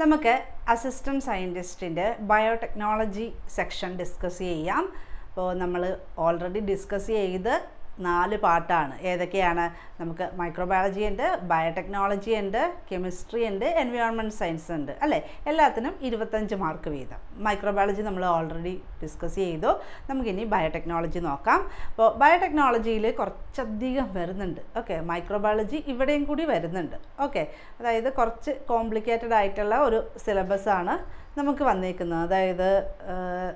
നമുക്ക് അസിസ്റ്റന്റ് സയന്റിസ്റ്റിന്റെ biotechnology section discuss ചെയ്യാം. അപ്പോൾ നമ്മൾ ഓൾറെഡി ഡിസ്കസ് ചെയ്ത് നാല് പാട്ടാണ്. ഏതൊക്കെയാണ്? നമുക്ക് മൈക്രോബയോളജി ഉണ്ട് ബയോടെക്നോളജി ഉണ്ട് കെമിസ്ട്രി ഉണ്ട് എൻവയോൺമെന്റ് സയൻസ് ഉണ്ട്. അല്ലേ? എല്ലാത്തിനും ഇരുപത്തഞ്ച് മാർക്ക് വീതം. മൈക്രോബയോളജി നമ്മൾ ഓൾറെഡി ഡിസ്കസ് ചെയ്തു. നമുക്കിനി ബയോടെക്നോളജി നോക്കാം. അപ്പോൾ ബയോടെക്നോളജിയിൽ കുറച്ചധികം വരുന്നുണ്ട്. ഓക്കെ മൈക്രോബയോളജി ഇവിടെയും കൂടി വരുന്നുണ്ട്. ഓക്കെ അതായത് കുറച്ച് കോംപ്ലിക്കേറ്റഡ് ആയിട്ടുള്ള ഒരു സിലബസ് ആണ് നമുക്ക് വന്നേക്കുന്നത്. അതായത്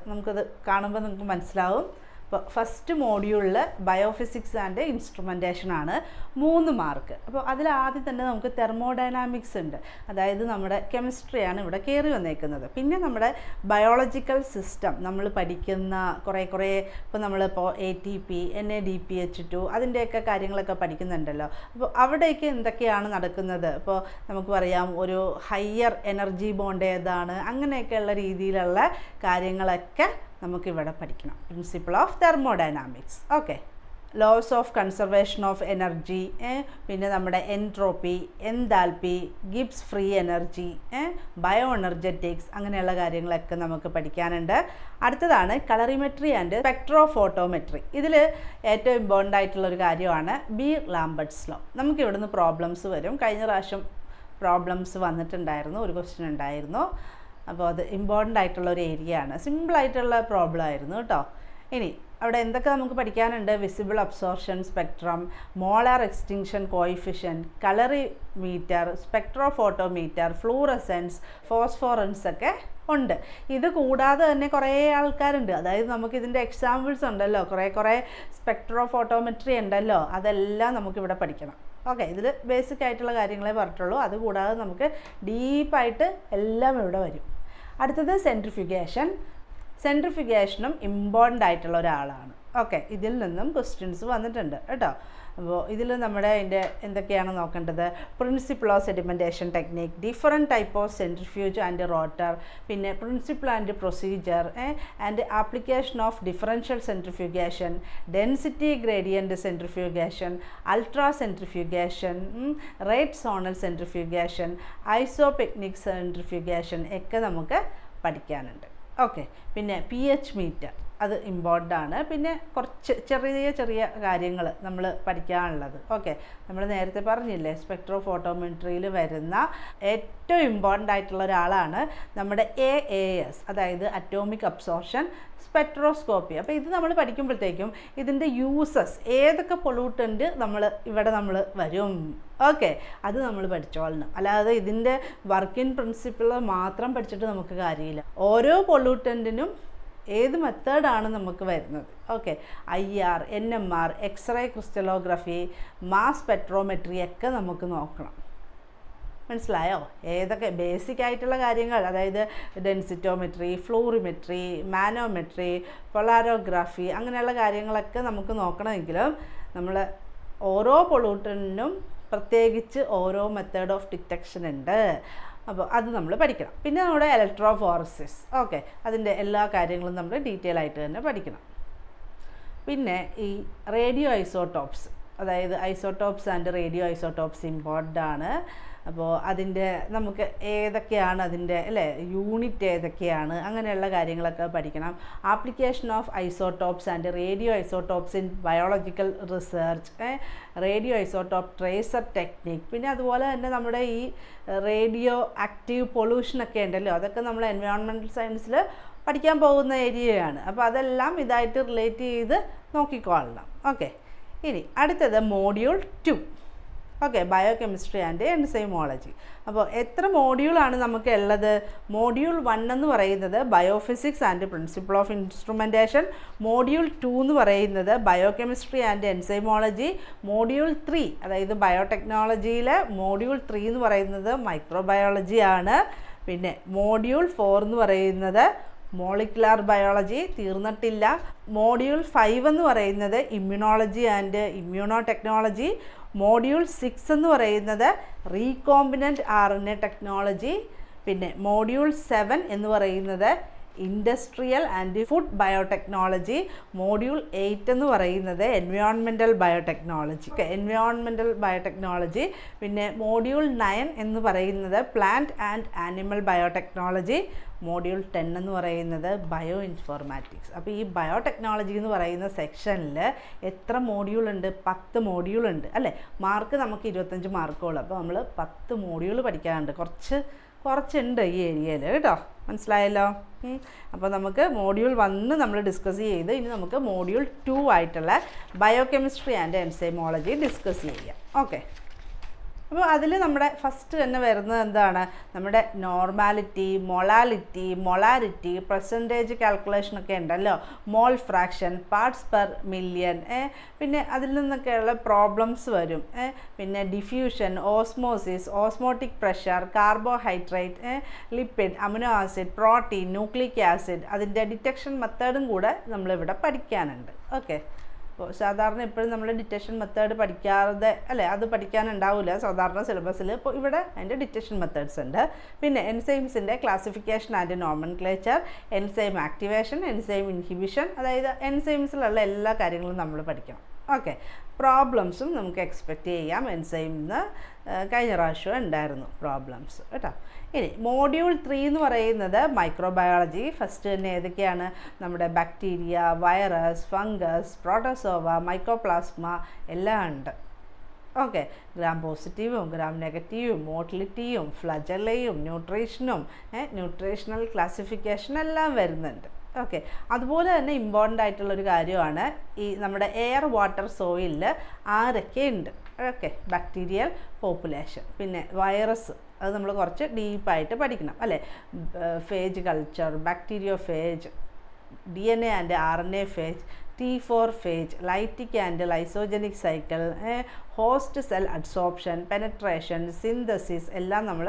നമുക്കത് കാണുമ്പോൾ നമുക്ക് മനസ്സിലാവും. അപ്പോൾ ഫസ്റ്റ് മോഡ്യൂളിൽ ബയോഫിസിക്സ് ആൻഡ് ഇൻസ്ട്രുമെന്റേഷൻ ആണ് മൂന്ന് മാർക്ക് അപ്പോൾ അതിൽ ആദ്യം തന്നെ നമുക്ക് തെർമോഡൈനാമിക്സ് ഉണ്ട്. അതായത് നമ്മുടെ കെമിസ്ട്രിയാണ് ഇവിടെ കയറി വന്നേക്കുന്നത്. പിന്നെ നമ്മുടെ ബയോളജിക്കൽ സിസ്റ്റം നമ്മൾ പഠിക്കുന്ന കുറേ കുറേ ഇപ്പോൾ നമ്മളിപ്പോൾ A T P N A D P H two അതിന്റെയൊക്കെ കാര്യങ്ങളൊക്കെ പഠിക്കുന്നുണ്ടല്ലോ. അപ്പോൾ അവിടെയൊക്കെ എന്തൊക്കെയാണ് നടക്കുന്നത്? ഇപ്പോൾ നമുക്ക് പറയാം ഒരു ഹയർ എനർജി ബോണ്ട് ഏതാണ്? അങ്ങനെയൊക്കെയുള്ള രീതിയിലുള്ള കാര്യങ്ങളൊക്കെ നമുക്കിവിടെ പഠിക്കണം. Principle of thermodynamics okay laws of conservation of energy പിന്നെ നമ്മുടെ entropy enthalpy Gibbs free energy bio energetics അങ്ങനെയുള്ള കാര്യങ്ങളൊക്കെ നമുക്ക് പഠിക്കാനുണ്ട്. അടുത്തതാണ് കളറിമെട്രി ആൻഡ് സ്പെക്ട്രോ ഫോട്ടോമെട്രി ഇതിൽ ഏറ്റവും ഇമ്പോർട്ടന്റ് ആയിട്ടുള്ള ഒരു കാര്യമാണ് ബി ലാംബർട്സ് ലോ നമുക്ക് ഇവിടുന്ന് പ്രോബ്ലംസ് വരും. കഴിഞ്ഞ പ്രാവശ്യം പ്രോബ്ലംസ് വന്നിട്ടുണ്ടായിരുന്നു. ഒരു ക്വസ്റ്റ്യൻ ഉണ്ടായിരുന്നു. അപ്പോൾ അത് ഇമ്പോർട്ടന്റ് ആയിട്ടുള്ള ഒരു ഏരിയ ആണ്. സിമ്പിളായിട്ടുള്ള പ്രോബ്ലം ആയിരുന്നു കേട്ടോ. ഇനി അവിടെ എന്തൊക്കെ നമുക്ക് പഠിക്കാനുണ്ട്? Visible absorption spectrum molar extinction coefficient colorimeter spectro spectrophotometer fluorescence phosphorescence ഒക്കെ ഉണ്ട്. ഇത് കൂടാതെ തന്നെ കുറേ ആൾക്കാരുണ്ട്. അതായത് നമുക്കിതിന്റെ എക്സാമ്പിൾസ് ഉണ്ടല്ലോ. കുറേ കുറേ സ്പെക്ട്രോ ഫോട്ടോമെട്രി ഉണ്ടല്ലോ. അതെല്ലാം നമുക്കിവിടെ പഠിക്കണം. ഓക്കെ ഇതിൽ ബേസിക് ആയിട്ടുള്ള കാര്യങ്ങളെ പറഞ്ഞിട്ടുള്ളൂ. അതുകൂടാതെ നമുക്ക് ഡീപ്പായിട്ട് എല്ലാം ഇവിടെ വരും. അടുത്തത് സെൻട്രിഫ്യൂഗേഷൻ സെൻട്രിഫ്യൂഗേഷനും ഇമ്പോർട്ടന്റ് ആയിട്ടുള്ള ഒരാളാണ്. ഓക്കെ ഇതിൽ നിന്നും ക്വസ്റ്റ്യൻസ് വന്നിട്ടുണ്ട്. കേട്ടോ? അപ്പോൾ ഇതിൽ നമ്മുടെ അതിന്റെ എന്തൊക്കെയാണ് നോക്കേണ്ടത്? Principle of sedimentation technique different type of centrifuge and rotor പിന്നെ principle and procedure and application of differential centrifugation density gradient centrifugation ultra centrifugation rate zonal centrifugation isopycnic centrifugation ഒക്കെ നമുക്ക് പഠിക്കാനുണ്ട്. ഓക്കെ പിന്നെ പി എച്ച് മീറ്റർ അത് important ആണ്. പിന്നെ കുറച്ച് ചെറിയ ചെറിയ കാര്യങ്ങൾ നമ്മൾ പഠിക്കാനുള്ളത്. ഓക്കെ നമ്മൾ നേരത്തെ പറഞ്ഞില്ലേ സ്പെക്ട്രോ ഫോട്ടോമെട്രിയിൽ വരുന്ന ഏറ്റവും ഇമ്പോർട്ടന്റ് ആയിട്ടുള്ള ഒരാളാണ് നമ്മുടെ എ എ എസ് അതായത് അറ്റോമിക് അബ്സോർഷൻ സ്പെക്ട്രോസ്കോപ്പി അപ്പോൾ ഇത് നമ്മൾ പഠിക്കുമ്പോഴത്തേക്കും ഇതിന്റെ യൂസസ് ഏതൊക്കെ പൊള്യൂട്ടന്റ് നമ്മൾ ഇവിടെ നമ്മൾ വരും. ഓക്കെ അത് നമ്മൾ പഠിച്ചോളണം. അല്ലാതെ ഇതിന്റെ വർക്കിംഗ് പ്രിൻസിപ്പിൾ മാത്രം പഠിച്ചിട്ട് നമുക്ക് കാര്യമില്ല. ഓരോ പൊള്യൂട്ടന്റിനും ഏത് മെത്തേഡാണ് നമുക്ക് വരുന്നത്? Okay. I R N M R x-ray crystallography mass spectrometry ഒക്കെ നമുക്ക് നോക്കണം. മനസ്സിലായോ? ഏതൊക്കെ ബേസിക് ആയിട്ടുള്ള കാര്യങ്ങൾ അതായത് ഡെൻസിറ്റോമെട്രി ഫ്ലൂറിമെട്രി മാനോമെട്രി പൊളാരോഗ്രാഫി അങ്ങനെയുള്ള കാര്യങ്ങളൊക്കെ നമുക്ക് നോക്കണമെങ്കിലും നമ്മൾ ഓരോ പൊളൂട്ടനും പ്രത്യേകിച്ച് ഓരോ മെത്തേഡ് ഓഫ് ഡിറ്റക്ഷൻ ഉണ്ട്. അപ്പോൾ അത് നമ്മൾ പഠിക്കണം. പിന്നെ നമ്മുടെ ഇലക്ട്രോഫോറസിസ് ഓക്കെ അതിന്റെ എല്ലാ കാര്യങ്ങളും നമ്മൾ ഡീറ്റെയിൽ ആയിട്ട് തന്നെ പഠിക്കണം. പിന്നെ ഈ റേഡിയോ ഐസോട്ടോപ്സ് അതായത് isotopes and radio isotopes important ആണ്. അപ്പോൾ അതിന്റെ നമുക്ക് ഏതൊക്കെയാണ് അതിന്റെ അല്ലേ യൂണിറ്റ് ഏതൊക്കെയാണ് അങ്ങനെയുള്ള കാര്യങ്ങളൊക്കെ പഠിക്കണം. Application of isotopes and radio isotopes in biological research radio isotope tracer technique. പിന്നെ അതുപോലെ തന്നെ നമ്മുടെ ഈ റേഡിയോ ആക്റ്റീവ് പൊല്യൂഷനൊക്കെ ഉണ്ടല്ലോ അതൊക്കെ നമ്മൾ എൻവയോൺമെന്റൽ സയൻസിൽ പഠിക്കാൻ പോകുന്ന ഏരിയയാണ്. അപ്പോൾ അതെല്ലാം ഇതായിട്ട് റിലേറ്റ് ചെയ്ത് നോക്കിക്കൊള്ളണം. ഓക്കെ. ഇനി അടുത്തത് module two. Okay bio chemistry and enzymology അപ്പോൾ എത്ര മോഡ്യൂളാണ് നമുക്ക് ഉള്ളത് മോഡ്യൂൾ വൺ എന്ന് പറയുന്നത് biophysics and principle of instrumentation module two എന്ന് പറയുന്നത് bio chemistry and enzymology module three അതായത് ബയോടെക്നോളജിയിലെ മോഡ്യൂൾ ത്രീ എന്ന് പറയുന്നത് മൈക്രോബയോളജി ആണ്. പിന്നെ മോഡ്യൂൾ ഫോർ എന്ന് പറയുന്നത് മോളിക്കുലാർ ബയോളജി തീർന്നിട്ടില്ല. മോഡ്യൂൾ ഫൈവ് എന്ന് പറയുന്നത് immunology and immuno technology module six എന്ന് പറയുന്നത് recombinant R N A technology പിന്നെ മോഡ്യൂൾ സെവൻ എന്ന് പറയുന്നത് industrial and food biotechnology module eight എന്ന് പറയുന്നത് എൻവയോൺമെന്റൽ ബയോടെക്നോളജി. എൻവയോൺമെന്റൽ ബയോടെക്നോളജി പിന്നെ മോഡ്യൂൾ നയൻ എന്ന് പറയുന്നത് plant and animal biotechnology module ten എന്ന് പറയുന്നത് ബയോ ഇൻഫോർമാറ്റിക്സ് അപ്പോൾ ഈ ബയോടെക്നോളജി എന്ന് പറയുന്ന സെക്ഷനിൽ എത്ര മോഡ്യൂൾ ഉണ്ട്? പത്ത് മോഡ്യൂൾ ഉണ്ട്. അല്ലേ? മാർക്ക് നമുക്ക് ഇരുപത്തഞ്ച് മാർക്കുള്ളൂ അപ്പോൾ നമ്മൾ പത്ത് മോഡ്യൂൾ പഠിക്കാനുണ്ട്. കുറച്ച് കുറച്ചുണ്ട് ഈ ഏരിയയിൽ കേട്ടോ. മനസ്സിലായല്ലോ? അപ്പോൾ നമുക്ക് മോഡ്യൂൾ വന്ന് നമ്മൾ ഡിസ്കസ് ചെയ്ത് ഇനി നമുക്ക് മോഡ്യൂൾ ടു ആയിട്ടുള്ള bio chemistry and enzymology discuss ചെയ്യാം. ഓക്കെ അപ്പോൾ അതിൽ നമ്മുടെ ഫസ്റ്റ് തന്നെ വരുന്നത് എന്താണ്? നമ്മുടെ നോർമാലിറ്റി മൊളാലിറ്റി മൊളാരിറ്റി പെർസെന്റേജ് കാൽക്കുലേഷനൊക്കെ ഉണ്ടല്ലോ. Mole fraction parts per million പിന്നെ അതിൽ നിന്നൊക്കെയുള്ള പ്രോബ്ലംസ് വരും പിന്നെ diffusion osmosis osmotic pressure carbohydrate lipid amino acid protein nucleic acid അതിന്റെ ഡിറ്റക്ഷൻ മെത്തേഡും കൂടെ നമ്മളിവിടെ പഠിക്കാനുണ്ട്. ഓക്കെ സാധാരണ എപ്പോഴും നമ്മൾ ഡിറ്റക്ഷൻ മെത്തേഡ് പഠിക്കാതെ അല്ലേ? അത് പഠിക്കാനുണ്ടാവില്ല സാധാരണ സിലബസിൽ ഇപ്പോൾ ഇവിടെ അതിന്റെ ഡിറ്റക്ഷൻ മെത്തേഡ്സ് ഉണ്ട്. പിന്നെ എൻസൈംസിന്റെ classification and nomenclature enzyme activation enzyme inhibition അതായത് എൻസൈംസിലുള്ള എല്ലാ കാര്യങ്ങളും നമ്മൾ പഠിക്കണം. ഓക്കെ പ്രോബ്ലംസും നമുക്ക് എക്സ്പെക്റ്റ് ചെയ്യാം. എൻസൈമിന്ന് കഴിഞ്ഞ പ്രാവശ്യം ഉണ്ടായിരുന്നു പ്രോബ്ലംസ് കേട്ടോ. ഇനി മോഡ്യൂൾ ത്രീ എന്ന് പറയുന്നത് മൈക്രോബയോളജി ഫസ്റ്റ് തന്നെ ഏതൊക്കെയാണ്? നമ്മുടെ bacteria virus fungus protozoa mycoplasma എല്ലാം ഉണ്ട്. ഓക്കെ ഗ്രാം പോസിറ്റീവും ഗ്രാം നെഗറ്റീവും മോട്ടിലിറ്റിയും ഫ്ലജലയും ന്യൂട്രീഷനും ന്യൂട്രീഷണൽ ക്ലാസിഫിക്കേഷൻ എല്ലാം വരുന്നുണ്ട്. ഓക്കെ അതുപോലെ തന്നെ ഇമ്പോർട്ടന്റ് ആയിട്ടുള്ളൊരു കാര്യമാണ് ഈ നമ്മുടെ എയർ വാട്ടർ സോയിലിൽ ആരൊക്കെ ഉണ്ട്? ഓക്കെ ബാക്ടീരിയൽ പോപ്പുലേഷൻ പിന്നെ വൈറസ് അത് നമ്മൾ കുറച്ച് ഡീപ്പായിട്ട് പഠിക്കണം അല്ലേ? Phage culture bacterio phage D N A and R N A phage T four phage lytic and lysogenic cycle host cell adsorption penetration synthesis എല്ലാം നമ്മൾ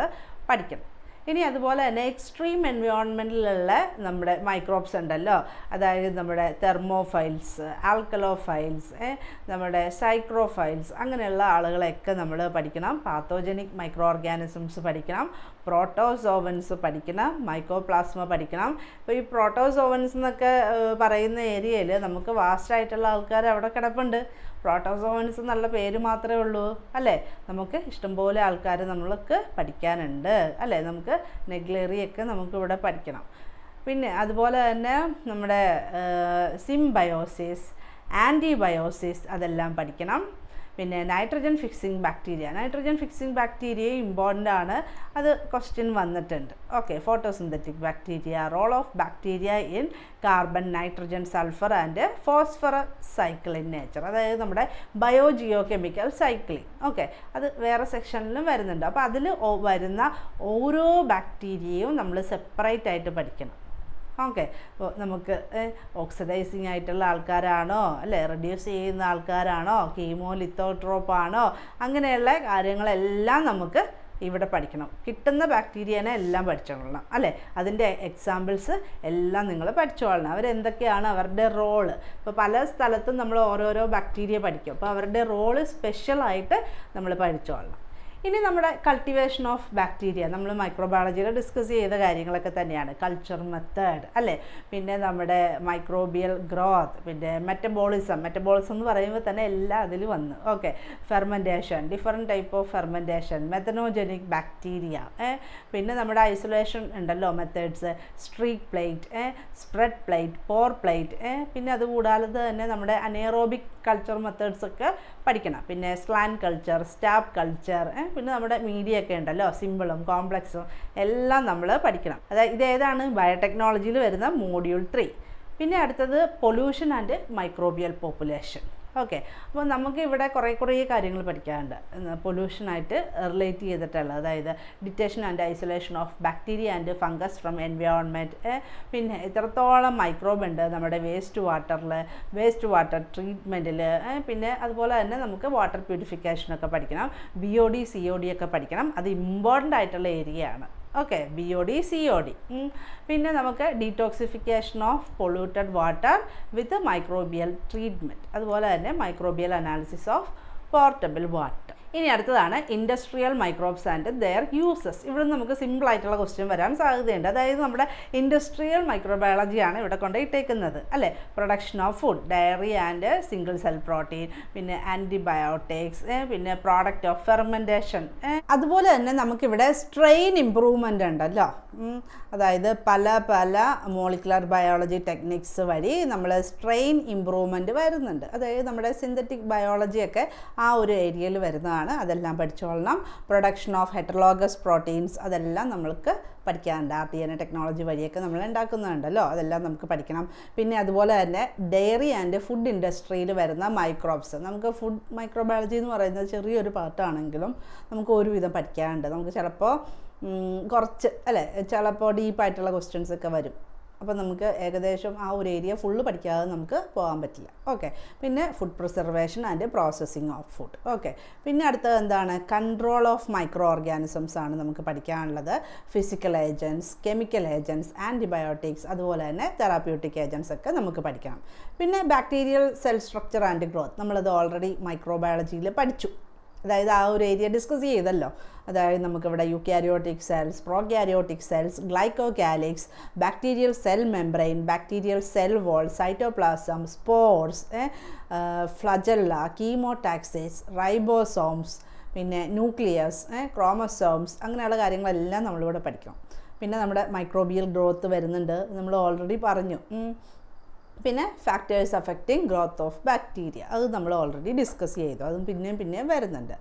പഠിക്കണം. ഇനി അതുപോലെ തന്നെ എക്സ്ട്രീം എൻവയോൺമെന്റിലുള്ള നമ്മുടെ മൈക്രോബ്സ് ഉണ്ടല്ലോ. അതായത് നമ്മുടെ തെർമോഫൈൽസ് ആൽക്കലോഫൈൽസ് നമ്മുടെ സൈക്രോഫൈൽസ് അങ്ങനെയുള്ള ആളുകളെയൊക്കെ നമ്മൾ പഠിക്കണം. പാത്തോജനിക് മൈക്രോ ഓർഗാനിസംസ് പഠിക്കണം. പ്രോട്ടോസോവൻസ് പഠിക്കണം മൈക്രോപ്ലാസ്മ പഠിക്കണം. അപ്പോൾ ഈ പ്രോട്ടോസോവൻസ് എന്നൊക്കെ പറയുന്ന ഏരിയയിൽ നമുക്ക് വാസ്റ്റ് ആയിട്ടുള്ള ആൾക്കാർ അവിടെ കിടപ്പുണ്ട്. പ്രോട്ടോസോവൻസ് എന്നുള്ള പേര് മാത്രമേ ഉള്ളൂ അല്ലേ? നമുക്ക് ഇഷ്ടംപോലെ ആൾക്കാർ നമ്മൾക്ക് പഠിക്കാനുണ്ട് അല്ലേ? നമുക്ക് നെഗ്ലേറിയൊക്കെ നമുക്കിവിടെ പഠിക്കണം. പിന്നെ അതുപോലെ തന്നെ നമ്മുടെ സിംബയോസിസ് ആന്റിബയോസിസ് അതെല്ലാം പഠിക്കണം. പിന്നെ nitrogen fixing bacteria nitrogen fixing bacteria important ആണ്. അത് ക്വസ്റ്റ്യൻ വന്നിട്ടുണ്ട്. Okay photosynthetic bacteria role of bacteria in carbon nitrogen sulphur and phosphorus cycle in nature അതായത് നമ്മുടെ bio geo chemical cycling okay അത് വേറെ സെക്ഷനിലും വരുന്നുണ്ട്. അപ്പോൾ അതിൽ വരുന്ന ഓരോ ബാക്ടീരിയയും നമ്മൾ സെപ്പറേറ്റ് ആയിട്ട് പഠിക്കണം. ഓക്കെ. അപ്പോൾ നമുക്ക് ഓക്സിഡൈസിങ് ആയിട്ടുള്ള ആൾക്കാരാണോ? അല്ലേ? റെഡ്യൂസ് ചെയ്യുന്ന ആൾക്കാരാണോ? കീമോ ലിത്തോട്രോപ്പാണോ അങ്ങനെയുള്ള കാര്യങ്ങളെല്ലാം നമുക്ക് ഇവിടെ പഠിക്കണം. കിട്ടുന്ന ബാക്ടീരിയനെ എല്ലാം പഠിച്ചോളണം. അല്ലേ? അതിന്റെ എക്സാമ്പിൾസ് എല്ലാം നിങ്ങൾ പഠിച്ചോളണം. അവരെന്തൊക്കെയാണ്? അവരുടെ റോൾ ഇപ്പോൾ പല സ്ഥലത്തും നമ്മൾ ഓരോരോ ബാക്ടീരിയ പഠിക്കും. അപ്പോൾ അവരുടെ റോൾ സ്പെഷ്യലായിട്ട് നമ്മൾ പഠിച്ചോളണം. ഇനി നമ്മുടെ കൾട്ടിവേഷൻ ഓഫ് ബാക്ടീരിയ നമ്മൾ മൈക്രോബയോളജിയിൽ ഡിസ്കസ് ചെയ്ത കാര്യങ്ങളൊക്കെ തന്നെയാണ്. കൾച്ചർ മെത്തേഡ് അല്ലേ? പിന്നെ നമ്മുടെ മൈക്രോബിയൽ ഗ്രോത്ത് പിന്നെ മെറ്റബോളിസം മെറ്റബോളിസം എന്ന് പറയുമ്പോൾ തന്നെ എല്ലാം അതിൽ വന്നു. Okay fermentation different type of fermentation methanogenic bacteria പിന്നെ നമ്മുടെ ഐസൊലേഷൻ ഉണ്ടല്ലോ methods streak plate spread plate pour plate പിന്നെ അതുകൂടാതെ തന്നെ നമ്മുടെ അനേറോബിക് കൾച്ചർ മെത്തേഡ്സ് ഒക്കെ പഠിക്കണം. പിന്നെ സ്ലാൻ കൾച്ചർ സ്റ്റാബ് കൾച്ചർ പിന്നെ നമ്മുടെ മീഡിയ ഒക്കെ ഉണ്ടല്ലോ സിമ്പിളും കോംപ്ലക്സും എല്ലാം നമ്മൾ പഠിക്കണം. അതായത് ഇതേതാണ് ബയോടെക്നോളജിയിൽ വരുന്ന മോഡ്യൂൾ ത്രീ. പിന്നെ അടുത്തത് pollution and microbial population. Okay. അപ്പോൾ നമുക്ക് ഇവിടെ കുറേ കുറേ കാര്യങ്ങൾ പഠിക്കാനുണ്ട്. പൊല്യൂഷനായിട്ട് റിലേറ്റ് ചെയ്തിട്ടുള്ള അതായത് detection and isolation of bacteria and fungus from environment പിന്നെ എത്രത്തോളം മൈക്രോബ് ഉണ്ട് നമ്മുടെ വേസ്റ്റ് വാട്ടറിൽ വേസ്റ്റ് വാട്ടർ ട്രീറ്റ്മെന്റിൽ പിന്നെ അതുപോലെ തന്നെ നമുക്ക് വാട്ടർ പ്യൂരിഫിക്കേഷനൊക്കെ പഠിക്കണം. B O D C O D ഒക്കെ പഠിക്കണം. അത് ഇമ്പോർട്ടന്റ് ആയിട്ടുള്ള ഏരിയ ആണ്. Okay B O D C O D പിന്നെ നമുക്ക് detoxification of polluted water with microbial treatment അതുപോലെ തന്നെ microbial analysis of portable water ഇനി അടുത്തതാണ് industrial microbes and their uses ഇവിടെ നമുക്ക് സിമ്പിൾ ആയിട്ടുള്ള ക്വസ്റ്റ്യൻ വരാൻ സാധ്യതയുണ്ട്. അതായത് നമ്മുടെ ഇൻഡസ്ട്രിയൽ മൈക്രോബയോളജിയാണ് ഇവിടെ കൊണ്ട് ഇട്ടേക്കുന്നത് അല്ലേ? Production of food dairy and single cell protein പിന്നെ ആന്റിബയോട്ടിക്സ് പിന്നെ പ്രോഡക്റ്റ് ഓഫ് ഫെർമെന്റേഷൻ അതുപോലെ തന്നെ നമുക്കിവിടെ സ്ട്രെയിൻ ഇമ്പ്രൂവ്മെന്റ് ഉണ്ടല്ലോ. അതായത് പല പല മോളിക്കുലർ ബയോളജി ടെക്നിക്സ് വഴി നമ്മൾ സ്ട്രെയിൻ ഇമ്പ്രൂവ്മെന്റ് വരുന്നുണ്ട്. അതായത് നമ്മുടെ സിന്തറ്റിക് ബയോളജിയൊക്കെ ആ ഒരു ഏരിയയിൽ വരുന്നതാണ്. അതെല്ലാം പഠിച്ചോളണം. പ്രൊഡക്ഷൻ ഓഫ് ഹെറ്ററോഗസ് പ്രോട്ടീൻസ് അതെല്ലാം നമ്മൾക്ക് പഠിക്കാനുണ്ട്. ആർ ടി എൻ ടെക്നോളജി വഴിയൊക്കെ നമ്മൾ ഉണ്ടാക്കുന്നുണ്ടല്ലോ. അതെല്ലാം നമുക്ക് പഠിക്കണം. പിന്നെ അതുപോലെ തന്നെ ഡെയറി ആൻഡ് ഫുഡ് ഇൻഡസ്ട്രിയിൽ വരുന്ന മൈക്രോബ്സ് നമുക്ക് ഫുഡ് മൈക്രോബയോളജി എന്ന് പറയുന്നത് ചെറിയൊരു പാർട്ടാണെങ്കിലും നമുക്ക് ഒരുവിധം പഠിക്കാനുണ്ട്. നമുക്ക് ചിലപ്പോൾ കുറച്ച് അല്ലേ? ചിലപ്പോൾ ഡീപ്പായിട്ടുള്ള ക്വസ്റ്റ്യൻസ് ഒക്കെ വരും. അപ്പോൾ നമുക്ക് ഏകദേശം ആ ഒരു ഏരിയ ഫുള്ള് പഠിക്കാതെ നമുക്ക് പോകാൻ പറ്റില്ല. ഓക്കെ പിന്നെ food preservation and processing of food okay പിന്നെ അടുത്തത് എന്താണ്? കൺട്രോൾ ഓഫ് മൈക്രോ ഓർഗാനിസംസ് ആണ് നമുക്ക് പഠിക്കാനുള്ളത്. Physical agents chemical agents antibiotics അതുപോലെ തന്നെ തെറാപ്യൂട്ടിക് ഏജൻസ് ഒക്കെ നമുക്ക് പഠിക്കണം. പിന്നെ bacterial cell structure and growth നമ്മളത് ഓൾറെഡി മൈക്രോബയോളജിയിൽ പഠിച്ചു. അതായത് ആ ഒരു ഏരിയ ഡിസ്കസ് ചെയ്തല്ലോ. അതായത് നമുക്കിവിടെ eukaryotic cells prokaryotic cells glycocalyx bacterial cell membrane bacterial cell wall cytoplasm spores flagella chemotaxis ribosomes പിന്നെ ന്യൂക്ലിയസ് ക്രോമസോംസ് അങ്ങനെയുള്ള കാര്യങ്ങളെല്ലാം നമ്മളിവിടെ പഠിക്കണം. പിന്നെ നമ്മുടെ മൈക്രോബിയൽ ഗ്രോത്ത് വരുന്നുണ്ട്. നമ്മൾ ഓൾറെഡി പറഞ്ഞു. പിന്നെ factors affecting growth of bacteria അത് നമ്മൾ ഓൾറെഡി ഡിസ്കസ് ചെയ്തു. അതും പിന്നെയും പിന്നെയും വരുന്നുണ്ട്.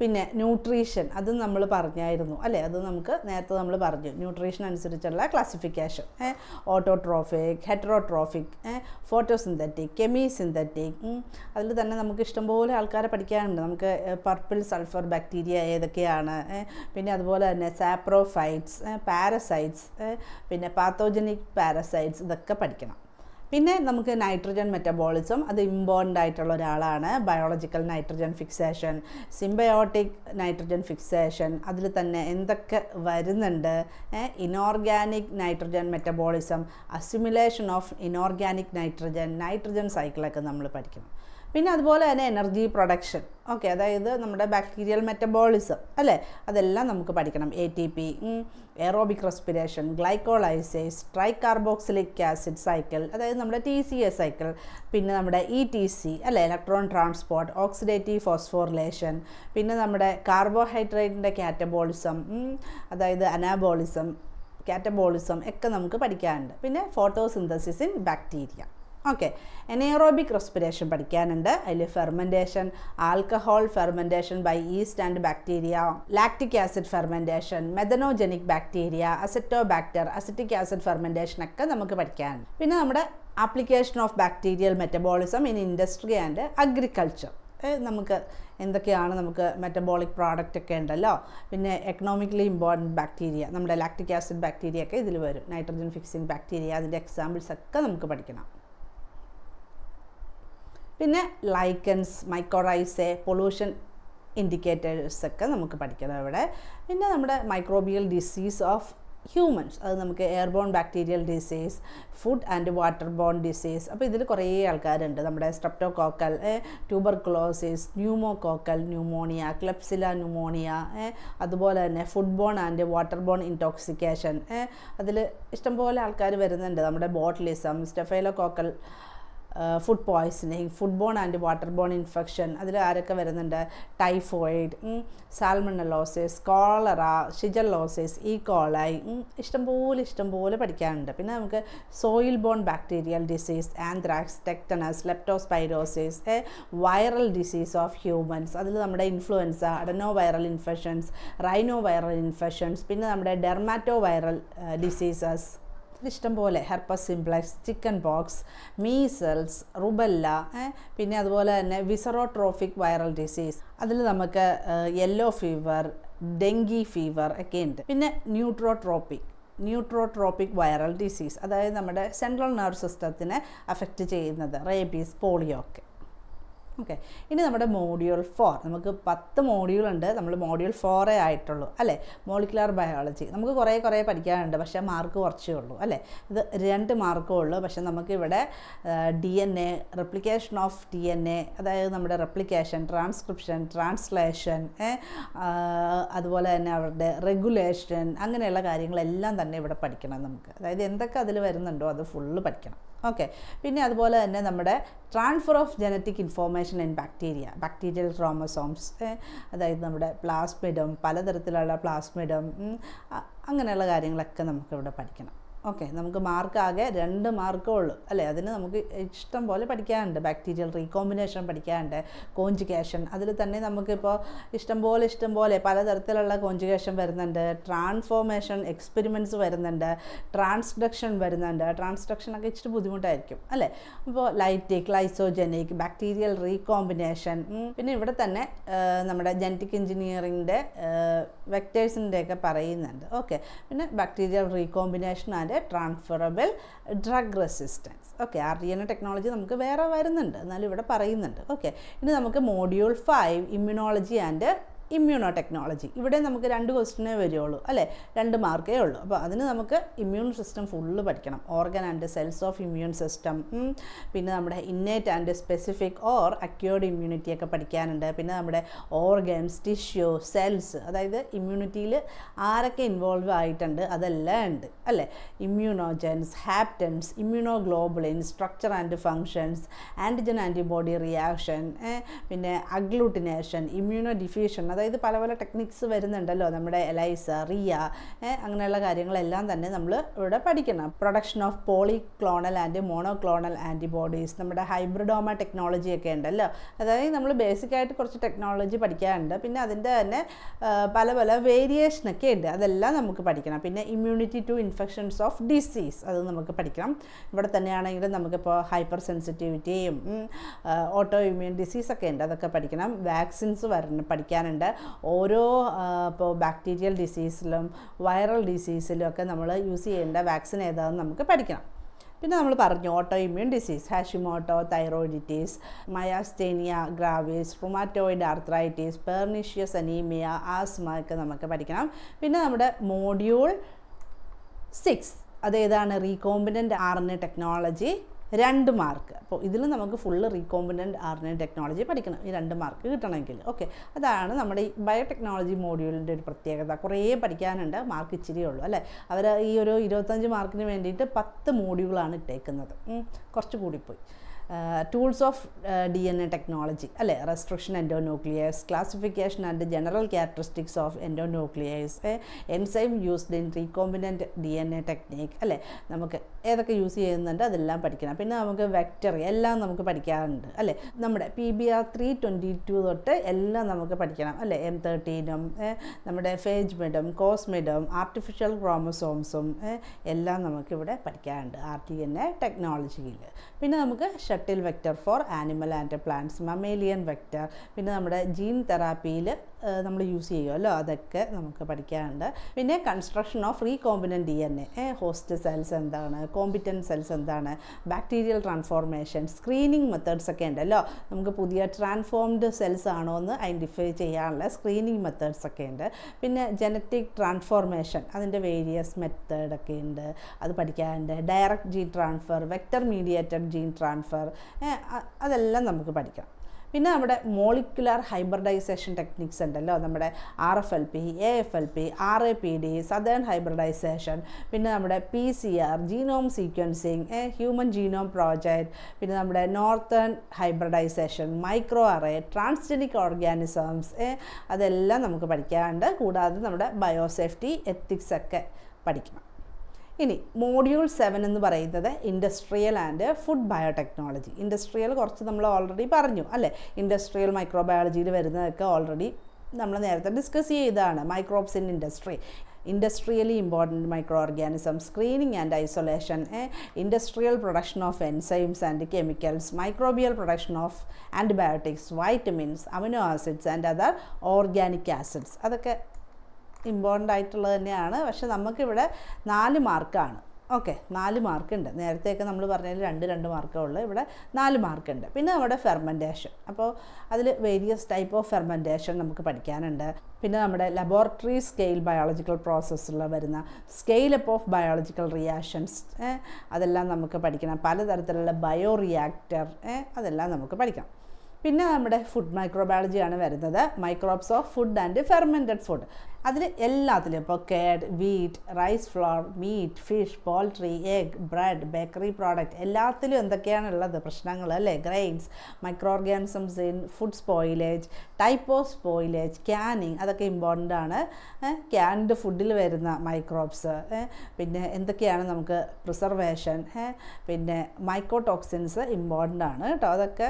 പിന്നെ ന്യൂട്രീഷൻ അത് നമ്മൾ പറഞ്ഞായിരുന്നു അല്ലേ? അത് നമുക്ക് നേരത്തെ നമ്മൾ പറഞ്ഞു. ന്യൂട്രീഷൻ അനുസരിച്ചുള്ള classification autotrophic heterotrophic photosynthetic chemosynthetic അതിൽ തന്നെ നമുക്ക് ഇഷ്ടംപോലെ ആൾക്കാരെ പഠിക്കാനുണ്ട്. നമുക്ക് പർപ്പിൾ സൾഫർ ബാക്ടീരിയ ഏതൊക്കെയാണ്? പിന്നെ അതുപോലെ തന്നെ സാപ്രോഫൈറ്റ്സ് പാരസൈറ്റ്സ് പിന്നെ പാത്തോജനിക് പാരസൈറ്റ്സ് ഇതൊക്കെ പഠിക്കണം. പിന്നെ നമുക്ക് നൈട്രജൻ മെറ്റബോളിസം അത് ഇമ്പോർട്ടന്റ് ആയിട്ടുള്ള ഒരാളാണ്. Biological nitrogen fixation symbiotic nitrogen fixation അതിൽ തന്നെ എന്തൊക്കെ വരുന്നുണ്ട്? Inorganic nitrogen metabolism assimilation of inorganic nitrogen nitrogen സൈക്കിളൊക്കെ നമ്മൾ പഠിക്കണം. പിന്നെ അതുപോലെ തന്നെ എനർജി പ്രൊഡക്ഷൻ ഓക്കെ അതായത് നമ്മുടെ ബാക്ടീരിയൽ മെറ്റബോളിസം അല്ലേ? അതെല്ലാം നമുക്ക് പഠിക്കണം. A T P aerobic respiration glycolysis tricarboxylic acid cycle അതായത് നമ്മുടെ ടി സി എ സൈക്കിൾ പിന്നെ നമ്മുടെ ഇ ടി സി അല്ലേ? ഇലക്ട്രോൺ ട്രാൻസ്പോർട്ട് ഓക്സിഡേറ്റീവ് ഫോസ്ഫോറിലേഷൻ പിന്നെ നമ്മുടെ കാർബോഹൈഡ്രേറ്റിന്റെ കാറ്റബോളിസം അതായത് അനാബോളിസം കാറ്റബോളിസം ഒക്കെ നമുക്ക് പഠിക്കാനുണ്ട്. പിന്നെ photosynthesis in bacteria okay. Anaerobic respiration പഠിക്കാനുണ്ട്. അതിൽ fermentation alcohol fermentation by yeast and bacteria lactic acid fermentation methanogenic bacteria Acetobacter acetic acid fermentation ഒക്കെ നമുക്ക് പഠിക്കാനുണ്ട് പിന്നെ നമ്മുടെ application of bacterial metabolism in industry and agriculture. നമുക്ക് എന്തൊക്കെയാണ് നമുക്ക് മെറ്റബോളിക് പ്രോഡക്റ്റ് ഒക്കെ ഉണ്ടല്ലോ? പിന്നെ എക്കണോമിക്കലി ഇമ്പോർട്ടന്റ് ബാക്ടീരിയ നമ്മുടെ ലാക്റ്റിക് ആസിഡ് ബാക്ടീരിയ ഒക്കെ ഇതിൽ വരും. നൈട്രജൻ ഫിക്സിങ് ബാക്ടീരിയ അതിന്റെ എക്സാമ്പിൾസ് ഒക്കെ നമുക്ക് പഠിക്കണം. പിന്നെ ലൈക്കൻസ് മൈക്രോറൈസെ പൊല്യൂഷൻ ഇൻഡിക്കേറ്റേഴ്സ് ഒക്കെ നമുക്ക് പഠിക്കണം ഇവിടെ പിന്നെ നമ്മുടെ മൈക്രോബിയൽ ഡിസീസ് ഓഫ് ഹ്യൂമൻസ് അത് നമുക്ക് airborne bacterial disease food and water borne disease അപ്പോൾ ഇതിൽ കുറേ ആൾക്കാരുണ്ട്. നമ്മുടെ streptococcal tuberculosis pneumococcal pneumonia Klebsiella pneumonia അതുപോലെ തന്നെ food borne and water borne intoxication അതിൽ ഇഷ്ടംപോലെ ആൾക്കാർ വരുന്നുണ്ട്. നമ്മുടെ botulism staphylococcal food poisoning food borne and water borne infection അതിൽ ആരൊക്കെ വരുന്നുണ്ട്? ടൈഫോയിഡ് സാൽമണലോസിസ് കോളറ ഷിജലോസിസ് ഈ കോളൈ ഇഷ്ടംപോലെ ഇഷ്ടംപോലെ പഠിക്കാനുണ്ട്. പിന്നെ നമുക്ക് soil borne bacterial disease anthrax tetanus leptospirosis viral disease of humans അതിൽ നമ്മുടെ influenza adeno viral infections rhino viral infections പിന്നെ നമ്മുടെ ഡെർമാറ്റോ വൈറൽ ഡിസീസസ് ഇഷ്ടം പോലെ herpes simplex chickenpox measles rubella പിന്നെ അതുപോലെ തന്നെ വിസറോട്രോഫിക് വൈറൽ ഡിസീസ്. അതിൽ നമുക്ക് യെല്ലോ ഫീവർ ഡെങ്കി ഫീവർ ഒക്കെ ഉണ്ട്. പിന്നെ ന്യൂട്രോട്രോപ്പിക് ന്യൂട്രോട്രോപ്പിക് വൈറൽ ഡിസീസ് അതായത് നമ്മുടെ സെൻട്രൽ നെർവ് സിസ്റ്റത്തിനെ അഫക്റ്റ് ചെയ്യുന്നത് റേബീസ് പോളിയോ ഒക്കെ. ഓക്കെ ഇനി നമ്മുടെ മോഡ്യൂൾ ഫോർ നമുക്ക് പത്ത് മോഡ്യൂളുണ്ട് നമ്മൾ മോഡ്യൂൾ ഫോറേ ആയിട്ടുള്ളൂ. അല്ലേ? മോളിക്കുലാർ ബയോളജി നമുക്ക് കുറേ കുറേ പഠിക്കാനുണ്ട്. പക്ഷേ മാർക്ക് കുറച്ചേ ഉള്ളൂ. അല്ലേ? ഇത് രണ്ട് മാർക്കേ ഉള്ളൂ. പക്ഷേ നമുക്കിവിടെ D N A replication of D N A അതായത് നമ്മുടെ റെപ്ലിക്കേഷൻ ട്രാൻസ്ക്രിപ്ഷൻ ട്രാൻസ്ലേഷൻ അതുപോലെ തന്നെ അവരുടെ റെഗുലേഷൻ അങ്ങനെയുള്ള കാര്യങ്ങളെല്ലാം തന്നെ ഇവിടെ പഠിക്കണം നമുക്ക്. അതായത് എന്തൊക്കെ അതിൽ വരുന്നുണ്ടോ അത് ഫുള്ള് പഠിക്കണം. ഓക്കെ പിന്നെ അതുപോലെ തന്നെ നമ്മുടെ transfer of genetic information in bacteria bacterial chromosomes അതായത് നമ്മുടെ പ്ലാസ്മിഡം പലതരത്തിലുള്ള പ്ലാസ്മിഡം അങ്ങനെയുള്ള കാര്യങ്ങളൊക്കെ നമുക്കിവിടെ പഠിക്കണം. ഓക്കെ നമുക്ക് മാർക്ക് ആകെ രണ്ട് മാർക്കേ ഉള്ളൂ. അല്ലേ? അതിന് നമുക്ക് ഇഷ്ടം പോലെ പഠിക്കാനുണ്ട്. ബാക്ടീരിയൽ റീകോമ്പിനേഷൻ പഠിക്കാനുണ്ട്. കോഞ്ചുഗേഷൻ അതിൽ തന്നെ നമുക്കിപ്പോൾ ഇഷ്ടം പോലെ ഇഷ്ടം പോലെ പലതരത്തിലുള്ള കോഞ്ചുഗേഷൻ വരുന്നുണ്ട്. ട്രാൻസ്ഫോർമേഷൻ എക്സ്പെരിമെന്റ്സ് വരുന്നുണ്ട്. ട്രാൻസ്ഡക്ഷൻ വരുന്നുണ്ട്. ട്രാൻസ്ഡക്ഷനൊക്കെ ഇച്ചിരി ബുദ്ധിമുട്ടായിരിക്കും. അല്ലേ? അപ്പോൾ ലൈറ്റിക് ലൈസോജനിക് ബാക്ടീരിയൽ റീകോമ്പിനേഷൻ പിന്നെ ഇവിടെ തന്നെ നമ്മുടെ ജനറ്റിക് എഞ്ചിനീയറിങ്ങിന്റെ വെക്ടേഴ്സിന്റെയൊക്കെ പറയുന്നുണ്ട്. ഓക്കെ. പിന്നെ bacterial recombination and transferable drug resistance okay R D N technology നമുക്ക് വേറെ വരുന്നുണ്ട്. എന്നാലും ഇവിടെ പറയുന്നുണ്ട്. ഓക്കെ ഇനി നമുക്ക് module five immunology and immuno technology ഇവിടെ നമുക്ക് രണ്ട് ക്വസ്റ്റിനേ വരികയുള്ളൂ അല്ലേ? രണ്ട് മാർക്കേ ഉള്ളൂ. അപ്പോൾ അതിന് നമുക്ക് ഇമ്മ്യൂൺ സിസ്റ്റം ഫുള്ള് പഠിക്കണം. Organ and cells of immune system പിന്നെ നമ്മുടെ innate and specific or acquired immunity ഒക്കെ പഠിക്കാനുണ്ട്. പിന്നെ നമ്മുടെ ഓർഗൻസ് ടിഷ്യൂ സെൽസ് അതായത് ഇമ്മ്യൂണിറ്റിയിൽ ആരൊക്കെ ഇൻവോൾവ് ആയിട്ടുണ്ട് അതെല്ലാം ഉണ്ട് അല്ലേ? Immunogens haptens immuno immunoglobulin structure and functions antigen antibody reaction പിന്നെ അഗ്ലൂട്ടിനേഷൻ ഇമ്മ്യൂണോ ഡിഫ്യൂഷൻ അതായത് പല പല ടെക്നിക്സ് വരുന്നുണ്ടല്ലോ. നമ്മുടെ എലൈസ റിയ അങ്ങനെയുള്ള കാര്യങ്ങളെല്ലാം തന്നെ നമ്മൾ ഇവിടെ പഠിക്കണം. Production of polyclonal and monoclonal antibodies നമ്മുടെ ഹൈബ്രിഡോമ ടെക്നോളജി ഒക്കെ ഉണ്ടല്ലോ. അതായത് നമ്മൾ ബേസിക് ആയിട്ട് കുറച്ച് ടെക്നോളജി പഠിക്കാറുണ്ട്. പിന്നെ അതിന്റെ തന്നെ പല പല വേരിയേഷനൊക്കെ ഉണ്ട്. അതെല്ലാം നമുക്ക് പഠിക്കണം. പിന്നെ immunity to infections of disease അത് നമുക്ക് പഠിക്കണം. ഇവിടെ തന്നെയാണെങ്കിൽ നമുക്കിപ്പോൾ ഹൈപ്പർ സെൻസിറ്റിവിറ്റിയും ഓട്ടോ ഇമ്മ്യൂൺ ഡിസീസൊക്കെ ഉണ്ട്. അതൊക്കെ പഠിക്കണം. വാക്സിൻസ് വരണം പഠിക്കാനുണ്ട്. ഓരോ ഇപ്പോൾ ബാക്ടീരിയൽ ഡിസീസിലും വൈറൽ ഡിസീസിലും ഒക്കെ നമ്മൾ യൂസ് ചെയ്യേണ്ട വാക്സിൻ ഏതാണെന്ന് നമുക്ക് പഠിക്കണം. പിന്നെ നമ്മൾ പറഞ്ഞു auto immune disease Hashimoto thyroiditis myasthenia gravis rheumatoid arthritis pernicious anaemia asthma ഒക്കെ നമുക്ക് പഠിക്കണം. പിന്നെ നമ്മുടെ മോഡ്യൂൾ സിക്സ് അതേതാണ് recombinant R N A technology രണ്ട് മാർക്ക്. അപ്പോൾ ഇതിൽ നമുക്ക് full recombinant R N technology പഠിക്കണം. ഈ രണ്ട് മാർക്ക് കിട്ടണമെങ്കിൽ. ഓക്കെ അതാണ് നമ്മുടെ ഈ ബയോടെക്നോളജി മോഡ്യൂളിന്റെ ഒരു പ്രത്യേകത. കുറേ പഠിക്കാനുണ്ട്. മാർക്ക് ഇച്ചിരി ഉള്ളൂ അല്ലേ? അവർ ഈ ഒരു ഇരുപത്തഞ്ച് മാർക്കിന് വേണ്ടിയിട്ട് പത്ത് മോഡ്യൂളാണ് ഇട്ടേക്കുന്നത്. കുറച്ച് കൂടിപ്പോയി. Tools of D N A technology അല്ലേ? Restriction endonucleases classification and general characteristics of endonucleases enzyme used in recombinant D N A technique അല്ലേ? നമുക്ക് ഏതൊക്കെ യൂസ് ചെയ്യുന്നുണ്ട് അതെല്ലാം പഠിക്കണം. പിന്നെ നമുക്ക് വെക്ടറി എല്ലാം നമുക്ക് പഠിക്കാറുണ്ട്. അല്ലേ? നമ്മുടെ P B R three twenty two തൊട്ട് എല്ലാം നമുക്ക് പഠിക്കണം. അല്ലേ? എം തേർട്ടീനും നമ്മുടെ ഫേജ്മിഡും കോസ്മിഡും ആർട്ടിഫിഷ്യൽ ക്രോമസോംസും എല്ലാം നമുക്കിവിടെ പഠിക്കാറുണ്ട്. ആർ ടി എൻ എ ടെക്നോളജിയിൽ പിന്നെ നമുക്ക് shuttle vector for animal and plants mammalian vector പിന്നെ നമ്മുടെ ജീൻ തെറാപ്പിയിൽ നമ്മൾ യൂസ് ചെയ്യുമല്ലോ അതൊക്കെ നമുക്ക് പഠിക്കാനുണ്ട്. പിന്നെ construction of recombinant D N A host cells എന്താണ്? കോമ്പിറ്റന്റ് സെൽസ് എന്താണ്? ബാക്ടീരിയൽ ട്രാൻസ്ഫോർമേഷൻ സ്ക്രീനിങ് മെത്തേഡ്സ് ഒക്കെ ഉണ്ടല്ലോ നമുക്ക് പുതിയ ട്രാൻസ്ഫോംഡ് സെൽസ് ആണോ എന്ന് ഐഡന്റിഫൈ ചെയ്യാനുള്ള സ്ക്രീനിങ് മെത്തേഡ്സ് ഒക്കെ ഉണ്ട്. പിന്നെ ജനറ്റിക് ട്രാൻസ്ഫോർമേഷൻ അതിന്റെ വേരിയസ് മെത്തേഡൊക്കെ ഉണ്ട്. അത് പഠിക്കാനുണ്ട്. Direct gene transfer vector mediated gene transfer അതെല്ലാം നമുക്ക് പഠിക്കാം. പിന്നെ നമ്മുടെ മോളിക്കുലാർ ഹൈബ്രിഡൈസേഷൻ ടെക്നിക്സ് ഉണ്ടല്ലോ. നമ്മുടെ R F L P A F L P R A P D Southern hybridization പിന്നെ നമ്മുടെ P C R genome sequencing human genome project പിന്നെ നമ്മുടെ northern hybridization micro array transgenic organisms അതെല്ലാം നമുക്ക് പഠിക്കാറുണ്ട് കൂടാതെ നമ്മുടെ ബയോസേഫ്റ്റി എത്തിക്സ് ഒക്കെ പഠിക്കണം. ഇനി മോഡ്യൂൾ സെവൻ എന്ന് പറയുന്നത് industrial and food biotechnology industrial കുറച്ച് നമ്മൾ ഓൾറെഡി പറഞ്ഞു അല്ലേ? ഇൻഡസ്ട്രിയൽ മൈക്രോബയോളജിയിൽ വരുന്നതൊക്കെ ഓൾറെഡി നമ്മൾ നേരത്തെ ഡിസ്കസ് ചെയ്തതാണ്. Microbes in industry industrially important micro organism screening and isolation industrial production of enzymes and chemicals microbial production of antibiotics vitamins amino acids and other organic acids അതൊക്കെ important ആയിട്ടുള്ളത് തന്നെയാണ്. പക്ഷെ നമുക്കിവിടെ നാല് മാർക്കാണ്. ഓക്കെ നാല് മാർക്കുണ്ട്. നേരത്തെയൊക്കെ നമ്മൾ പറഞ്ഞതിൽ രണ്ട് രണ്ട് മാർക്കേ ഉള്ളൂ. ഇവിടെ നാല് മാർക്കുണ്ട്. പിന്നെ നമ്മുടെ ഫെർമെന്റേഷൻ അപ്പോൾ അതിൽ വേരിയസ് ടൈപ്പ് ഓഫ് ഫെർമെന്റേഷൻ നമുക്ക് പഠിക്കാനുണ്ട്. പിന്നെ നമ്മുടെ ലബോറട്ടറി സ്കെയിൽ ബയോളജിക്കൽ പ്രോസസ്സിൽ വരുന്ന scale up of biological reactions അതെല്ലാം നമുക്ക് പഠിക്കണം. പലതരത്തിലുള്ള ബയോ റിയാക്ടർ അതെല്ലാം നമുക്ക് പഠിക്കാം. പിന്നെ നമ്മുടെ ഫുഡ് മൈക്രോബയോളജിയാണ് വരുന്നത്. Microbes of food and fermented food അതിൽ എല്ലാത്തിലും ഇപ്പോൾ curd wheat rice flour meat fish poultry egg bread bakery product എല്ലാത്തിലും എന്തൊക്കെയാണ് ഉള്ളത് പ്രശ്നങ്ങൾ അല്ലേ? Grains micro organisms in food spoilage type of spoilage canning അതൊക്കെ ഇമ്പോർട്ടന്റ് ആണ്. ക്യാൻഡ് ഫുഡിൽ വരുന്ന മൈക്രോബ്സ് പിന്നെ എന്തൊക്കെയാണ് നമുക്ക് പ്രിസർവേഷൻ പിന്നെ മൈക്രോടോക്സിൻസ് ഇമ്പോർട്ടന്റ് ആണ് കേട്ടോ. അതൊക്കെ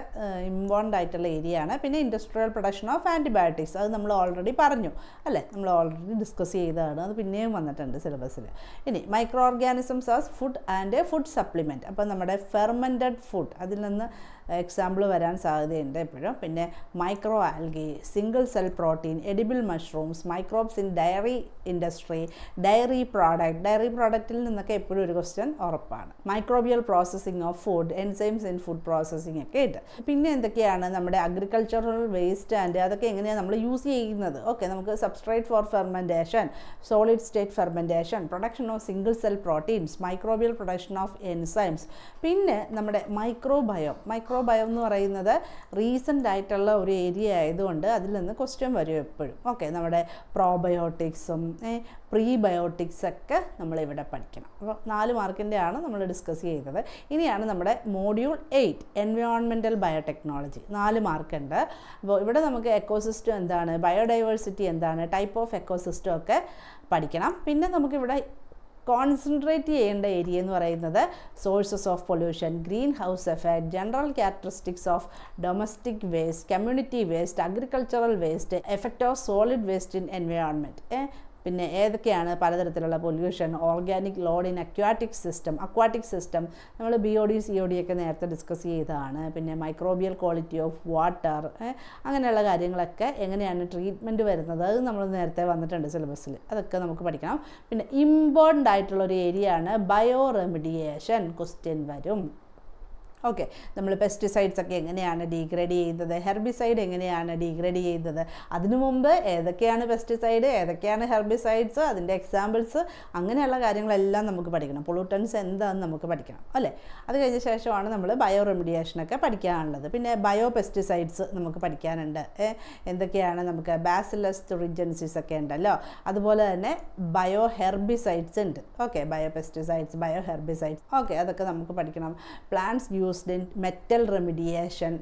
ഇമ്പോർട്ടന്റ് ആയിട്ടുള്ള ഏരിയ ആണ്. പിന്നെ ഇൻഡസ്ട്രിയൽ പ്രൊഡക്ഷൻ ഓഫ് ആന്റിബയോട്ടിക്സ് അത് നമ്മൾ ഓൾറെഡി പറഞ്ഞു അല്ലേ? നമ്മൾ ഓൾറെഡി ഡിസ്കസ് ചെയ്തതാണ്. അത് പിന്നെയും വന്നിട്ടുണ്ട് സിലബസിൽ ഇനി micro organisms as food and a food supplement അപ്പോൾ നമ്മുടെ ഫെർമെന്റഡ് ഫുഡ് അതിൽ നിന്ന് എക്സാമ്പിൾ വരാൻ സാധ്യതയുണ്ട് എപ്പോഴും. പിന്നെ micro algae single cell protein edible mushrooms microbes in dairy industry dairy product dairy പ്രോഡക്റ്റിൽ നിന്നൊക്കെ എപ്പോഴും ഒരു ക്വസ്റ്റ്യൻ ഉറപ്പാണ്. Microbial processing of food enzymes in food processing ഒക്കെ ഉണ്ട് പിന്നെ എന്തൊക്കെയാണ് നമ്മുടെ അഗ്രികൾച്ചറൽ വേസ്റ്റ് ആൻഡ് അതൊക്കെ എങ്ങനെയാണ് നമ്മൾ യൂസ് ചെയ്യുന്നത്? ഓക്കെ നമുക്ക് substrate for fermentation solid state fermentation production of single cell proteins microbial production of enzymes പിന്നെ നമ്മുടെ മൈക്രോബയോ മൈക്രോബയോ എന്ന് പറയുന്നത് റീസെന്റ് ആയിട്ടുള്ള ഒരു ഏരിയ ആയതുകൊണ്ട് അതിൽ നിന്ന് ക്വസ്റ്റ്യൻ വരും എപ്പോഴും. ഓക്കെ നമ്മുടെ പ്രോബയോട്ടിക്സും പ്രീബയോട്ടിക്സ് ഒക്കെ നമ്മളിവിടെ പഠിക്കണം. അപ്പോൾ നാല് മാർക്കിന്റെ ആണ് നമ്മൾ ഡിസ്കസ് ചെയ്തത് ഇനിയാണ് നമ്മുടെ മോഡ്യൂൾ എയ്റ്റ് എൻവയോൺമെന്റൽ ബയോടെക്നോളജി നാല് മാർക്കുണ്ട് അപ്പോൾ ഇവിടെ നമുക്ക് എക്കോസിസ്റ്റം എന്താണ് ബയോഡൈവേഴ്സിറ്റി എന്താണ് ടൈപ്പ് ഓഫ് എക്കോസിസ്റ്റം ഒക്കെ പഠിക്കണം. പിന്നെ നമുക്കിവിടെ കോൺസെൻട്രേറ്റ് ചെയ്യേണ്ട ഏരിയ എന്ന് പറയുന്നത് sources of pollution green house effect general characteristics of domestic waste community waste agricultural waste effect of solid waste in environment പിന്നെ ഏതൊക്കെയാണ് പലതരത്തിലുള്ള pollution organic load in aquatic system aquatic system നമ്മൾ B O D C O D ഒക്കെ നേരത്തെ discuss ചെയ്തതാണ്. പിന്നെ microbial quality of water അങ്ങനെയുള്ള കാര്യങ്ങളൊക്കെ എങ്ങനെയാണ് ട്രീറ്റ്മെന്റ് വരുന്നത്? അത് നമ്മൾ നേരത്തെ വന്നിട്ടുണ്ട് സിലബസിൽ അതൊക്കെ നമുക്ക് പഠിക്കണം. പിന്നെ ഇമ്പോർട്ടന്റ് ആയിട്ടുള്ള ഒരു ഏരിയ ആണ് ബയോ റെമഡിയേഷൻ ക്വസ്റ്റ്യൻ വരും. ഓക്കെ നമ്മൾ പെസ്റ്റിസൈഡ്സ് ഒക്കെ എങ്ങനെയാണ് ഡീഗ്രേഡ് ചെയ്യുന്നത്? ഹെർബിസൈഡ് എങ്ങനെയാണ് ഡീഗ്രേഡ് ചെയ്യുന്നത്? അതിനു മുമ്പ് ഏതൊക്കെയാണ് പെസ്റ്റിസൈഡ് ഏതൊക്കെയാണ് ഹെർബിസൈഡ്സ് അതിന്റെ എക്സാമ്പിൾസ് അങ്ങനെയുള്ള കാര്യങ്ങളെല്ലാം നമുക്ക് പഠിക്കണം. പൊളൂട്ടൻസ് എന്താണെന്ന് നമുക്ക് പഠിക്കണം. അല്ലേ? അത് കഴിഞ്ഞ ശേഷമാണ് നമ്മൾ ബയോ റെമിഡിയേഷനൊക്കെ പഠിക്കാനുള്ളത്. പിന്നെ ബയോ പെസ്റ്റിസൈഡ്സ് നമുക്ക് പഠിക്കാനുണ്ട്. എന്തൊക്കെയാണ് നമുക്ക് ബാസിലസ് തുറിജൻസിസ് ഒക്കെ ഉണ്ടല്ലോ. അതുപോലെ തന്നെ ബയോ ഹെർബിസൈഡ്സ് ഉണ്ട്. Okay bio pesticides bio herbicides okay അതൊക്കെ നമുക്ക് പഠിക്കണം. Plants used in metal remediation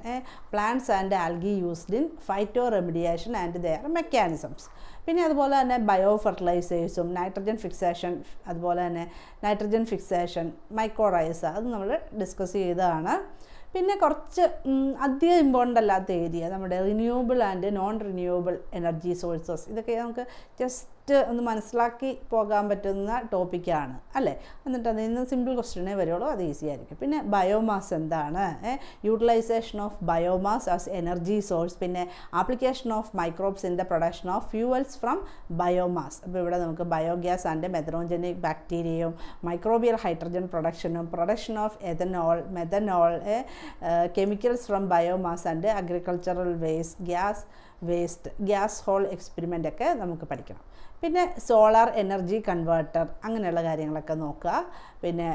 plants and algae used in phyto remediation and their mechanisms പിന്നെ അതുപോലെ തന്നെ ബയോ ഫെർട്ടിലൈസേഴ്സും നൈട്രജൻ ഫിക്സേഷൻ അതുപോലെ തന്നെ നൈട്രജൻ ഫിക്സേഷൻ മൈക്രോറൈസ അത് നമ്മൾ ഡിസ്കസ് ചെയ്തതാണ്. പിന്നെ കുറച്ച് അധികം ഇമ്പോർട്ടന്റ് അല്ലാത്ത ഏരിയ നമ്മുടെ renewable and non renewable energy sources ഇതൊക്കെ നമുക്ക് ജസ്റ്റ് ഒന്ന് മനസ്സിലാക്കി പോകാൻ പറ്റുന്ന ടോപ്പിക്കാണ് അല്ലേ? എന്നിട്ട് അതിൽ നിന്ന് സിമ്പിൾ ക്വസ്റ്റ്യനേ വരുള്ളൂ അത് ഈസി ആയിരിക്കും. പിന്നെ ബയോമാസ് എന്താണ്? Utilization of biomass as energy source പിന്നെ application of microbes in the production of fuels from biomass അപ്പോൾ ഇവിടെ നമുക്ക് ബയോഗ്യാസ് ആൻഡ് മെത്രോജനിക് ബാക്ടീരിയയും microbial hydrogen പ്രൊഡക്ഷനും production of ethanol methanol chemicals from biomass and agricultural waste gas waste gas whole experiment ഒക്കെ നമുക്ക് പഠിക്കണം. പിന്നെ solar energy converter അങ്ങനെയുള്ള കാര്യങ്ങളൊക്കെ നോക്കുക. പിന്നെ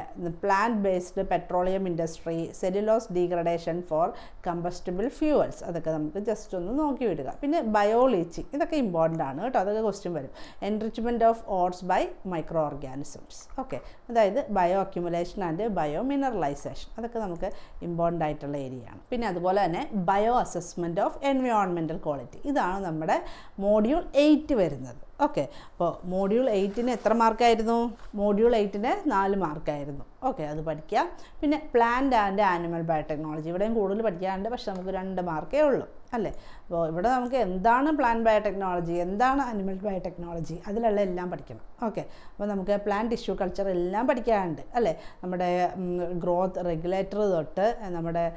plant based petroleum industry cellulose degradation for combustible fuels അതൊക്കെ നമുക്ക് ജസ്റ്റ് ഒന്ന് നോക്കി വിടുക. പിന്നെ ബയോളീച്ചിങ് ഇതൊക്കെ ഇമ്പോർട്ടന്റ് ആണ് കേട്ടോ. അതൊക്കെ ക്വസ്റ്റ്യൻ വരും. Enrichment of oats by micro organisms okay അതായത് bio accumulation and bio mineralization അതൊക്കെ നമുക്ക് ഇമ്പോർട്ടന്റ് ആയിട്ടുള്ള ഏരിയ ആണ്. പിന്നെ അതുപോലെ തന്നെ ബയോ അസസ്മെന്റ് ഓഫ് എൻവയോൺമെന്റൽ ക്വാളിറ്റി ഇതാണ് നമ്മുടെ മോഡ്യൂൾ എയ്റ്റ് വരുന്നത്. ഓക്കെ അപ്പോൾ മോഡ്യൂൾ എയ്റ്റിന് എത്ര മാർക്കായിരുന്നു മോഡ്യൂൾ എയ്റ്റിന് നാല് മാർക്കായിരുന്നു ഓക്കെ അത് പഠിക്കുക. പിന്നെ പ്ലാന്റ് ആൻഡ് ആനിമൽ ബയോടെക്നോളജി ഇവിടെയും കൂടുതൽ പഠിക്കാനുണ്ട്. പക്ഷെ നമുക്ക് രണ്ട് മാർക്കേ ഉള്ളൂ. അല്ലേ? അപ്പോൾ ഇവിടെ നമുക്ക് എന്താണ് പ്ലാന്റ് ബയോടെക്നോളജി എന്താണ് ആനിമൽ ബയോടെക്നോളജി അതിലുള്ള എല്ലാം പഠിക്കണം. ഓക്കെ അപ്പോൾ നമുക്ക് പ്ലാന്റ് ടിഷ്യൂ കൾച്ചർ എല്ലാം പഠിക്കാനുണ്ട്. അല്ലേ? നമ്മുടെ ഗ്രോത്ത് റെഗുലേറ്റർ തൊട്ട് നമ്മുടെ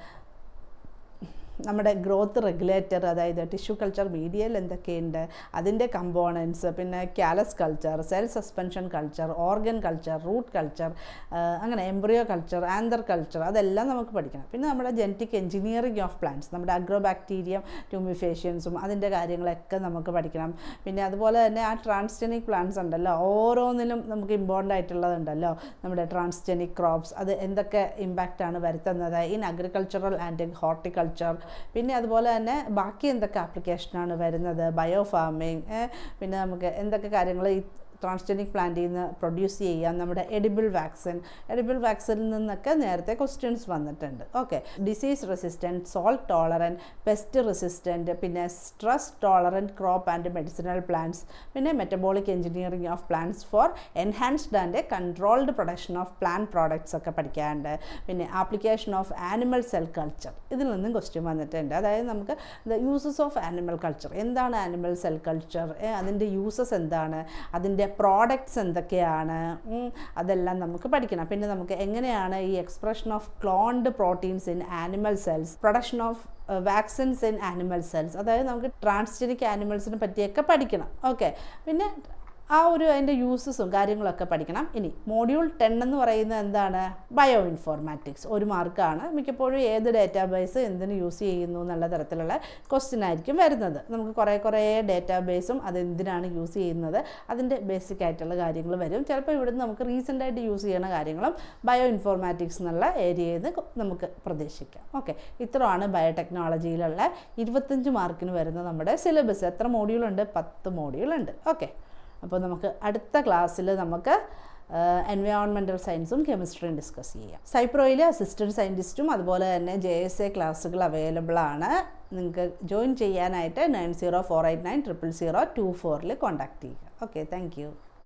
നമ്മുടെ ഗ്രോത്ത് റെഗുലേറ്റർ അതായത് ടിഷ്യൂ കൾച്ചർ മീഡിയയിൽ എന്തൊക്കെയുണ്ട് അതിന്റെ കമ്പോണൻസ് പിന്നെ callus culture cell suspension culture organ culture root culture അങ്ങനെ എംബ്രിയോ കൾച്ചർ ആന്തർ കൾച്ചർ അതെല്ലാം നമുക്ക് പഠിക്കണം. പിന്നെ നമ്മുടെ ജനറ്റിക് എഞ്ചിനീയറിംഗ് ഓഫ് പ്ലാന്റ്സ് നമ്മുടെ അഗ്രോ ബാക്ടീരിയം ട്യൂമിഫേഷ്യൻസും അതിന്റെ കാര്യങ്ങളൊക്കെ നമുക്ക് പഠിക്കണം. പിന്നെ അതുപോലെ തന്നെ ആ ട്രാൻസ്ജെനിക് പ്ലാന്റ്സ് ഉണ്ടല്ലോ ഓരോന്നിലും നമുക്ക് ഇമ്പോർട്ടന്റ് ആയിട്ടുള്ളതുണ്ടല്ലോ. നമ്മുടെ ട്രാൻസ്ജെനിക് ക്രോപ്സ് അത് എന്തൊക്കെ ഇമ്പാക്റ്റാണ് വരുത്തുന്നത്? ഇൻ അഗ്രികൾച്ചറൽ ആൻഡ് ഹോർട്ടിക്കൾച്ചർ പിന്നെ അതുപോലെ തന്നെ ബാക്കി എന്തൊക്കെ ആപ്ലിക്കേഷനാണ് വരുന്നത്? ബയോ ഫാമിങ് പിന്നെ നമുക്ക് എന്തൊക്കെ കാര്യങ്ങൾ ട്രാൻസ്ജനിക് പ്ലാന്റിൽ നിന്ന് പ്രൊഡ്യൂസ് ചെയ്യാം നമ്മുടെ എഡിബിൾ വാക്സിൻ എഡിബിൾ വാക്സിനിൽ നിന്നൊക്കെ നേരത്തെ ക്വസ്റ്റ്യൻസ് വന്നിട്ടുണ്ട്. Okay disease resistant salt tolerant pest resistant പിന്നെ stress tolerant crop and medicinal plants പിന്നെ metabolic engineering of plants for enhanced and controlled production of plant products ഒക്കെ പഠിക്കാറുണ്ട് പിന്നെ application of animal cell culture ഇതിൽ നിന്നും question വന്നിട്ടുണ്ട്. അതായത് നമുക്ക് the uses of animal culture എന്താണ് ആനിമൽ സെൽ കൾച്ചർ അതിന്റെ യൂസസ് എന്താണ്? അതിന്റെ പ്രോഡക്ട്സ് എന്തൊക്കെയാണ്? അതെല്ലാം നമുക്ക് പഠിക്കണം. പിന്നെ നമുക്ക് എങ്ങനെയാണ് ഈ expression of cloned proteins in animal cells production of vaccines in animal cells അതായത് നമുക്ക് ട്രാൻസ്ജെനിക് ആനിമൽസിനെ പറ്റിയൊക്കെ പഠിക്കണം. ഓക്കെ പിന്നെ ആ ഒരു അതിന്റെ യൂസസും കാര്യങ്ങളൊക്കെ പഠിക്കണം. ഇനി മോഡ്യൂൾ ടെൻ എന്ന് പറയുന്നത് എന്താണ്? ബയോ ഇൻഫോർമാറ്റിക്സ് ഒരു മാർക്കാണ് മിക്കപ്പോഴും ഏത് ഡേറ്റാബേസ് എന്തിന് യൂസ് ചെയ്യുന്നു എന്നുള്ള തരത്തിലുള്ള ക്വസ്റ്റ്യൻ ആയിരിക്കും വരുന്നത്. നമുക്ക് കുറേ കുറേ ഡേറ്റാബേസും അതെന്തിനാണ് യൂസ് ചെയ്യുന്നത്? അതിന്റെ ബേസിക് ആയിട്ടുള്ള കാര്യങ്ങൾ വരും. ചിലപ്പോൾ ഇവിടുന്ന് നമുക്ക് റീസെന്റ് ആയിട്ട് യൂസ് ചെയ്യുന്ന കാര്യങ്ങളും ബയോ ഇൻഫോർമാറ്റിക്സ് എന്നുള്ള ഏരിയയിൽ നിന്ന് നമുക്ക് പ്രതീക്ഷിക്കാം. ഓക്കെ ഇത്രയാണ് ബയോടെക്നോളജിയിലുള്ള ഇരുപത്തഞ്ച് മാർക്കിന് വരുന്ന നമ്മുടെ സിലബസ് എത്ര മോഡ്യൂളുണ്ട് പത്ത് മോഡ്യൂളുണ്ട് ഓക്കെ അപ്പോൾ നമുക്ക് അടുത്ത ക്ലാസ്സിൽ നമുക്ക് എൻവയോൺമെന്റൽ സയൻസും കെമിസ്ട്രിയും ഡിസ്കസ് ചെയ്യാം. സൈപ്രോയിൽ അസിസ്റ്റന്റ് സയന്റിസ്റ്റും അതുപോലെ തന്നെ ജെ എസ് എ ക്ലാസ്സുകൾ അവൈലബിൾ ആണ്. നിങ്ങൾക്ക് ജോയിൻ ചെയ്യാനായിട്ട് nine zero four eight nine triple zero two ഫോറിൽ കോൺടാക്ട് ചെയ്യുക. Okay thank